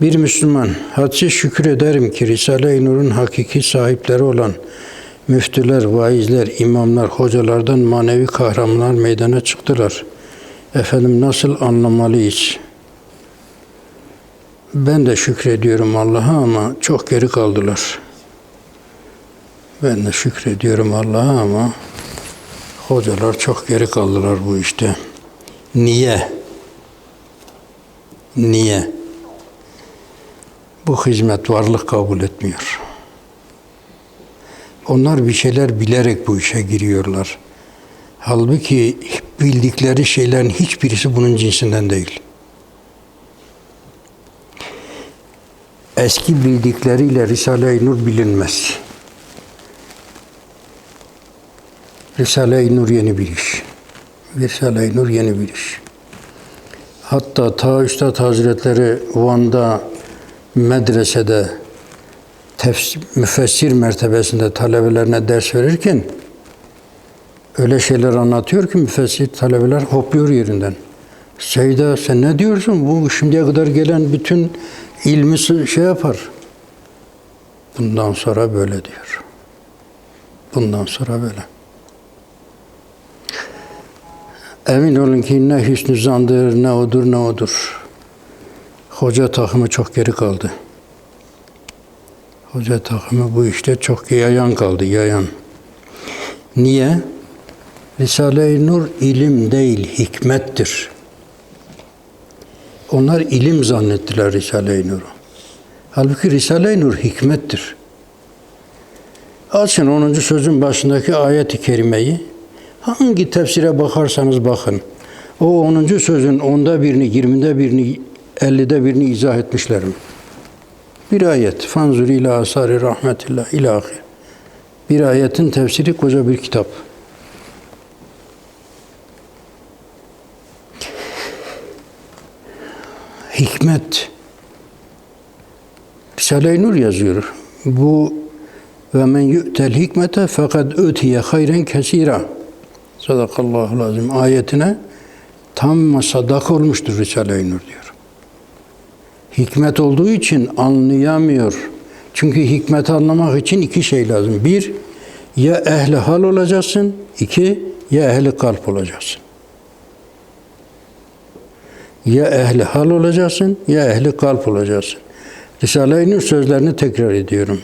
Bir Müslüman, hadsiz şükür ederim ki Risale-i Nur'un hakiki sahipleri olan müftüler, vaizler, imamlar, hocalardan manevi kahramanlar meydana çıktılar. Efendim nasıl anlamalıyız? Ben de şükrediyorum Allah'a ama çok geri kaldılar. Ben de şükrediyorum Allah'a ama hocalar çok geri kaldılar bu işte. Niye? Niye? Bu hizmet varlık kabul etmiyor. Onlar bir şeyler bilerek bu işe giriyorlar. Halbuki bildikleri şeylerin hiçbirisi bunun cinsinden değil. Eski bildikleriyle Risale-i Nur bilinmez. Risale-i Nur yeni bir iş. Risale-i Nur yeni bir iş. Hatta ta Üstad Hazretleri Van'da medresede tefsir, müfessir mertebesinde talebelerine ders verirken öyle şeyler anlatıyor ki müfessir talebeler hopluyor yerinden. Seyda sen ne diyorsun? Bu şimdiye kadar gelen bütün ilmi şey yapar. Bundan sonra böyle diyor. Bundan sonra böyle. Emin olun ki ne hüsnü zandır, ne odur, ne odur. Hoca takımı çok geri kaldı. Hoca takımı bu işte çok yayan kaldı, yayan. Niye? Risale-i Nur ilim değil, hikmettir. Onlar ilim zannettiler Risale-i Nur'u. Halbuki Risale-i Nur hikmettir. Açın 10. sözün başındaki ayet-i kerimeyi. Hangi tefsire bakarsanız bakın. O 10. sözün onda birini, 20'de birini, 50'de birini izah etmişler mi? Bir ayet. Fanzur ila asari rahmetillah ilahi. Bir ayetin tefsiri koca bir kitap. Hikmet. Risale-i Nur yazıyor. Bu ve men yu'tel hikmete fakat ötiye hayren kesira. Sadakallahu lazım ayetine tam sadak olmuştur Risale-i Nur diyor. Hikmet olduğu için anlayamıyor. Çünkü hikmeti anlamak için iki şey lazım. Bir, ya ehli hal olacaksın. iki ya ehli kalp olacaksın. Ya ehli hal olacaksın, ya ehli kalp olacaksın. Risale-i Nur sözlerini tekrar ediyorum.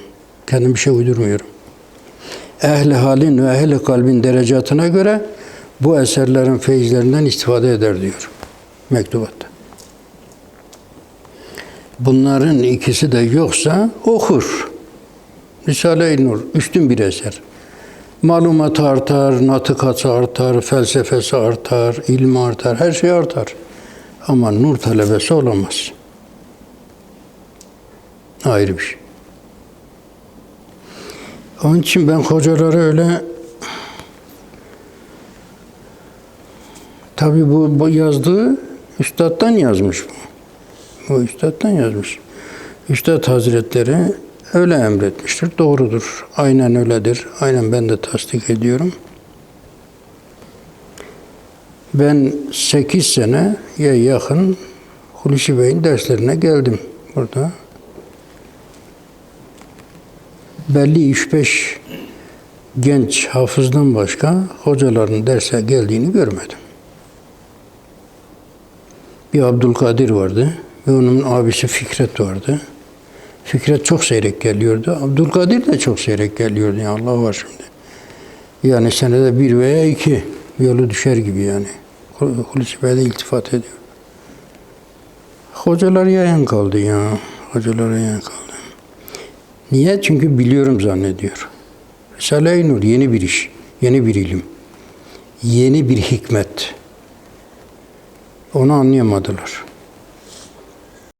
Kendim bir şey uydurmuyorum. Ehli halin ve ehli kalbin derecatına göre bu eserlerin feyizlerinden istifade eder diyor mektubatta. Bunların ikisi de yoksa okur. Risale-i Nur üstün bir eser. Malumatı artar, natıkatı artar, felsefesi artar, ilmi artar, her şey artar. Ama nur talebesi olamaz. Ayrı bir şey. Onun için ben hocaları öyle tabi bu, bu yazdığı üstaddan yazmış bu. Bu üstaddan yazmış. Üstad Hazretleri öyle emretmiştir. Doğrudur. Aynen öyledir. Aynen ben de tasdik ediyorum. Ben 8 sene ya yakın Hulusi Bey'in derslerine geldim burada. Belli 3-5 genç hafızdan başka hocaların derse geldiğini görmedim. Bir Abdülkadir vardı ve onun abisi Fikret vardı. Fikret çok seyrek geliyordu. Abdülkadir de çok seyrek geliyordu. Yani Allah var şimdi. Yani senede bir veya iki yolu düşer gibi yani. Hulusi Bey'de iltifat ediyor. Hocalar yayan kaldı ya. Hocalar yayan kaldı. Niye? Çünkü biliyorum zannediyor. Risale-i Nur yeni bir iş, yeni bir ilim, yeni bir hikmet. Onu anlayamadılar.